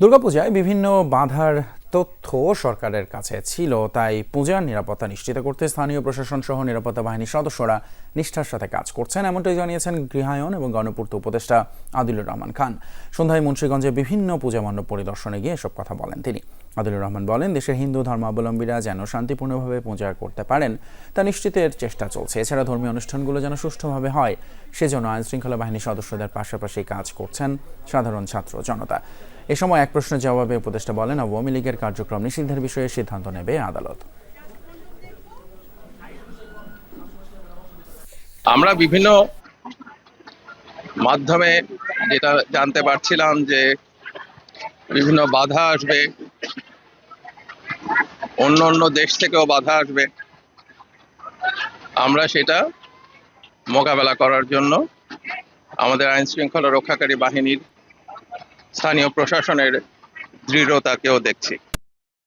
দুর্গাপূজায় বিভিন্ন বাধার তথ্য সরকারের কাছে ছিল, তাই পূজার নিরাপত্তা নিশ্চিত করতে স্থানীয় প্রশাসন সহ নিরাপত্তা বাহিনীর সদস্যরা নিষ্ঠার সাথে কাজ করছেন, এমনটাই জানিয়েছেন গৃহায়ন এবং গণপূর্ত উপদেষ্টা আদিলুর রহমান খান। সন্ধ্যায় মুন্সীগঞ্জে বিভিন্ন পূজা মণ্ডপ পরিদর্শনে গিয়ে এসব কথা বলেন তিনি। আদিলুর রহমান বলেন, দেশের হিন্দু ধর্মাবলম্বীরা যেন শান্তিপূর্ণভাবে পূজা করতে পারেন, তা নিশ্চিতের চেষ্টা চলছে। এছাড়া ধর্মীয় অনুষ্ঠানগুলো যেন সুষ্ঠুভাবে হয়, সেজন্য আইন শৃঙ্খলা বাহিনীর সদস্যদের পাশাপাশি কাজ করছেন সাধারণ ছাত্র জনতা। এ সময় এক প্রশ্নের জবাবে উপদেষ্টা বলেন, আওয়ামী লীগের কার্যক্রম নিষিদ্ধের বিষয়ে সিদ্ধান্ত নেবে আদালত। আমরা বিভিন্ন মাধ্যমে যেটা জানতে পারছিলাম যে বিভিন্ন বাধা আসবে, অন্য অন্য দেশ থেকেও বাধা আসবে। আমরা সেটা মোকাবেলা করার জন্য আমাদের আইন শৃঙ্খলা রক্ষাকারী বাহিনীর স্থানীয় প্রশাসনের দৃঢ়তাকেও দেখছি।